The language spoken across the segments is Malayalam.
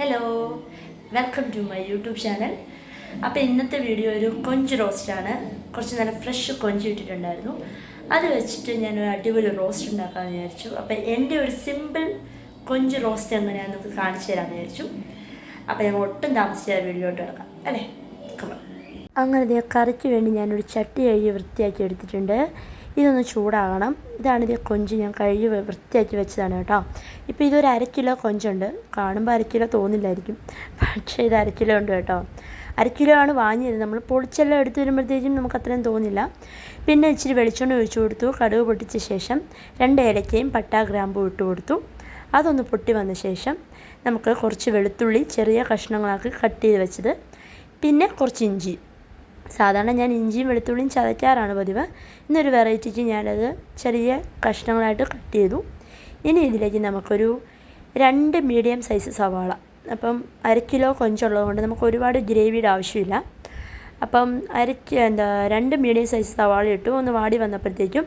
Hello welcome to my YouTube channel അപ്പോൾ ഇന്നത്തെ വീഡിയോ ഒരു കൊഞ്ച് റോസ്റ്റാണ് കുറച്ച് നല്ല ഫ്രഷ് കൊഞ്ച് ഇട്ടിട്ടുണ്ടായിരുന്നു അത് വെച്ചിട്ട് ഞാൻ ഒരു അടിപൊളി റോസ്റ്റ് ഉണ്ടാക്കാമെന്ന് വിചാരിച്ചു. അപ്പോൾ എന്റെ ഒരു സിമ്പിൾ കൊഞ്ച് റോസ്റ്റ് എങ്ങനെയാണെന്ന് നമുക്ക് കാണിച്ചു തരാമെന്ന് വിചാരിച്ചു. അപ്പോൾ ഞാൻ ഒട്ടും താമസിച്ചാൽ വീഡിയോട്ട് കിടക്കാം. അല്ലേ. അങ്ങനെ കറിക്ക് വേണ്ടി ഞാനൊരു ചട്ടി കഴുകി വൃത്തിയാക്കി എടുത്തിട്ടുണ്ട്. ഇതൊന്ന് ചൂടാകണം. ഇതാണ് ഇത് കൊഞ്ച് ഞാൻ കഴുകി വൃത്തിയാക്കി വെച്ചതാണ് കേട്ടോ. ഇപ്പോൾ ഇതൊരു അര കിലോ കൊഞ്ചുണ്ട്. കാണുമ്പോൾ അര കിലോ തോന്നില്ലായിരിക്കും. പക്ഷേ ഇത് അര കിലോ ഉണ്ട് കേട്ടോ. അര കിലോ ആണ് വാങ്ങിയത്. നമ്മൾ പൊളിച്ചെല്ലാം എടുത്തു വരുമ്പോഴത്തേക്കും നമുക്ക് അത്രയും തോന്നില്ല. പിന്നെ ഇച്ചിരി വെളിച്ചെണ്ണ ഒഴിച്ചു കൊടുത്തു. കടുക് പൊട്ടിച്ച ശേഷം രണ്ട് ഏലക്കയും പട്ടാ ഗ്രാമ്പും ഇട്ട് കൊടുത്തു. അതൊന്ന് പൊട്ടി വന്ന ശേഷം നമുക്ക് കുറച്ച് വെളുത്തുള്ളി ചെറിയ കഷ്ണങ്ങളാക്കി കട്ട് ചെയ്ത് വെച്ചത്. പിന്നെ കുറച്ച് ഇഞ്ചി. സാധാരണ ഞാൻ ഇഞ്ചിയും വെളുത്തുള്ളിയും ചതയ്ക്കാറാണ് പതിവ്. ഇന്നൊരു വെറൈറ്റിക്ക് ഞാനത് ചെറിയ കഷ്ണങ്ങളായിട്ട് കട്ട് ചെയ്തു. ഇനി ഇതിലേക്ക് നമുക്കൊരു രണ്ട് മീഡിയം സൈസ് സവാള. അപ്പം അര കിലോ കൊഞ്ചുള്ളത് കൊണ്ട് നമുക്ക് ഒരുപാട് ഗ്രേവിയുടെ ആവശ്യമില്ല. അപ്പം അര കി- എന്താ രണ്ട് മീഡിയം സൈസ് സവാള ഇട്ടു. ഒന്ന് വാടി വന്നപ്പോഴത്തേക്കും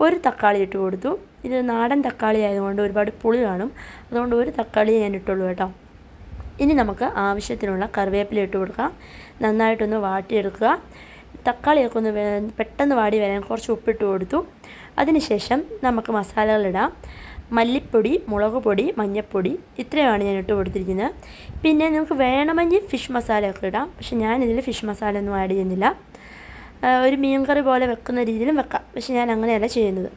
ഒരു തക്കാളി ഇട്ട് കൊടുത്തു. ഇത് നാടൻ തക്കാളി ആയതുകൊണ്ട് ഒരുപാട് പുളി കാണും. അതുകൊണ്ട് ഒരു തക്കാളി ഞാൻ ഇട്ടുള്ളൂ കേട്ടോ. ഇനി നമുക്ക് ആവശ്യത്തിനുള്ള കറിവേപ്പില ഇട്ട് കൊടുക്കാം. നന്നായിട്ടൊന്ന് വാട്ടിയെടുക്കുക. തക്കാളിയൊക്കെ ഒന്ന് പെട്ടെന്ന് വാടി വരാൻ കുറച്ച് ഉപ്പിട്ട് കൊടുത്തു. അതിനുശേഷം നമുക്ക് മസാലകളിടാം മല്ലിപ്പൊടി മുളക് പൊടി മഞ്ഞൾപ്പൊടി ഇത്രയുമാണ് ഞാൻ ഇട്ട് കൊടുത്തിരിക്കുന്നത്. പിന്നെ നിങ്ങൾക്ക് വേണമെങ്കിൽ ഫിഷ് മസാലയൊക്കെ ഇടാം. പക്ഷെ ഞാനിതിൽ ഫിഷ് മസാല ഒന്നും ആഡ് ചെയ്യുന്നില്ല. ഒരു മീൻ കറി പോലെ വെക്കുന്ന രീതിയിലും വെക്കാം. പക്ഷെ ഞാൻ അങ്ങനെയല്ല ചെയ്യുന്നത്.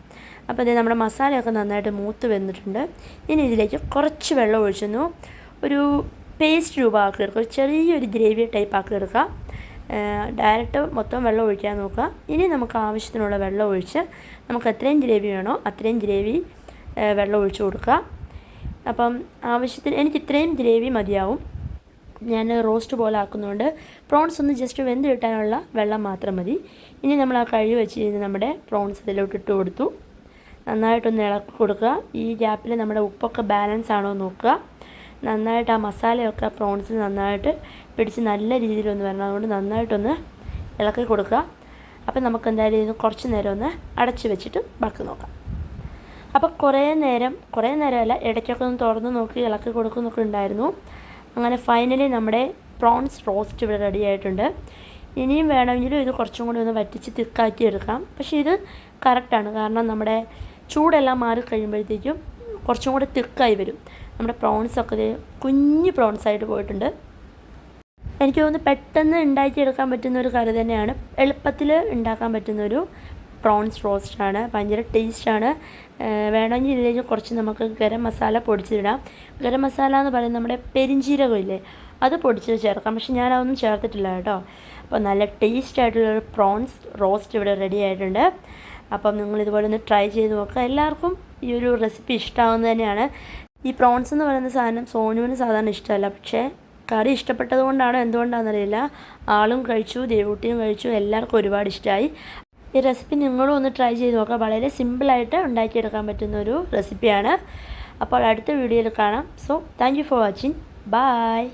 അപ്പോൾ ഇത് നമ്മുടെ മസാലയൊക്കെ നന്നായിട്ട് മൂത്ത് വെന്നിട്ടുണ്ട്. ഇനി ഇതിലേക്ക് കുറച്ച് വെള്ളം ഒഴിച്ചെന്നു ഒരു പേസ്റ്റ് രൂപമാക്കി എടുക്കുക ഒരു ചെറിയൊരു ഗ്രേവി ടൈപ്പ് ആക്കി എടുക്കുക. ഡയറക്റ്റ് മൊത്തം വെള്ളം ഒഴിക്കാൻ നോക്കുക. ഇനി നമുക്ക് ആവശ്യത്തിനുള്ള വെള്ളം ഒഴിച്ച് നമുക്ക് എത്രയും ഗ്രേവി വേണോ അത്രയും ഗ്രേവി വെള്ളം ഒഴിച്ച് കൊടുക്കുക. അപ്പം ആവശ്യത്തിന് എനിക്ക് ഇത്രയും ഗ്രേവി മതിയാവും. ഞാൻ റോസ്റ്റ് പോലെ ആക്കുന്നതുകൊണ്ട് പ്രോൺസ് ഒന്ന് ജസ്റ്റ് വെന്ത് കിട്ടാനുള്ള വെള്ളം മാത്രം മതി. ഇനി നമ്മൾ ആ കഴുകി വെച്ചിരുന്ന് നമ്മുടെ പ്രോൺസ് ഇതിലോട്ട് ഇട്ട് കൊടുത്തു. നന്നായിട്ടൊന്ന് ഇളക്കി കൊടുക്കുക. ഈ ഗ്യാപ്പിൽ നമ്മുടെ ഉപ്പൊക്കെ ബാലൻസ് ആണോ നോക്കുക. നന്നായിട്ട് ആ മസാലയൊക്കെ പ്രോൺസിൽ നന്നായിട്ട് പിടിച്ച് നല്ല രീതിയിലൊന്ന് വരണം. അതുകൊണ്ട് നന്നായിട്ടൊന്ന് ഇളക്കി കൊടുക്കുക. അപ്പം നമുക്ക് എന്തായാലും ഇത് കുറച്ച് നേരം ഒന്ന് അടച്ച് വെച്ചിട്ട് ബാക്കി നോക്കാം. അപ്പോൾ കുറേ നേരം കുറേ നേരമല്ല ഇടയ്ക്കൊക്കെ ഒന്ന് തുറന്ന് നോക്കി ഇളക്കി കൊടുക്കുന്നൊക്കെ ഉണ്ടായിരുന്നു. അങ്ങനെ ഫൈനലി നമ്മുടെ പ്രോൺസ് റോസ്റ്റ് ഇവിടെ റെഡി ആയിട്ടുണ്ട്. ഇനിയും വേണമെങ്കിലും ഇത് കുറച്ചും കൂടി ഒന്ന് വറ്റിച്ച് തിക്കാക്കി എടുക്കാം. പക്ഷേ ഇത് കറക്റ്റാണ്. കാരണം നമ്മുടെ ചൂടെല്ലാം മാറി കഴിയുമ്പോഴത്തേക്കും കുറച്ചും കൂടി തിക്കായി വരും. നമ്മുടെ പ്രോൺസൊക്കെ കുഞ്ഞ് പ്രോൺസ് ആയിട്ട് പോയിട്ടുണ്ട്. എനിക്ക് തോന്നുന്നു പെട്ടെന്ന് ഉണ്ടാക്കിയെടുക്കാൻ പറ്റുന്ന ഒരു കറി തന്നെയാണ്. എളുപ്പത്തിൽ ഉണ്ടാക്കാൻ പറ്റുന്ന ഒരു പ്രോൺസ് റോസ്റ്റാണ് ഭയങ്കര ടേസ്റ്റാണ് വേണമെങ്കിൽ ഇതിലേക്ക് കുറച്ച് നമുക്ക് ഗരം മസാല പൊടിച്ചിടാം. ഗരം മസാല എന്ന് പറയുന്നത് നമ്മുടെ പെരിഞ്ചീരകം ഇല്ലേ അത് പൊടിച്ച് ചേർക്കാം. പക്ഷെ ഞാൻ അതൊന്നും ചേർത്തിട്ടില്ല കേട്ടോ. അപ്പോൾ നല്ല ടേസ്റ്റ് ആയിട്ടുള്ളൊരു പ്രോൺസ് റോസ്റ്റ് ഇവിടെ റെഡി ആയിട്ടുണ്ട്. അപ്പം നിങ്ങൾ ഇതുപോലെ ഒന്ന് ട്രൈ ചെയ്ത് നോക്കുക. എല്ലാവർക്കും ഈ ഒരു റെസിപ്പി ഇഷ്ടമാവുന്ന തന്നെയാണ്. ഈ പ്രോൺസ് എന്ന് പറയുന്ന സാധനം സോനുവിന് സാധാരണ ഇഷ്ടമല്ല. പക്ഷേ കറി ഇഷ്ടപ്പെട്ടത് കൊണ്ടാണോ എന്തുകൊണ്ടാണെന്നറിയില്ല. ആളും കഴിച്ചു ദേവൂട്ടിയും കഴിച്ചു എല്ലാവർക്കും ഒരുപാട് ഇഷ്ടമായി. ഈ റെസിപ്പി നിങ്ങളും ഒന്ന് ട്രൈ ചെയ്ത് നോക്കുക. വളരെ സിമ്പിളായിട്ട് ഉണ്ടാക്കിയെടുക്കാൻ പറ്റുന്ന ഒരു റെസിപ്പിയാണ്. അപ്പോൾ അടുത്ത വീഡിയോയിൽ കാണാം. So thank you for watching. Bye.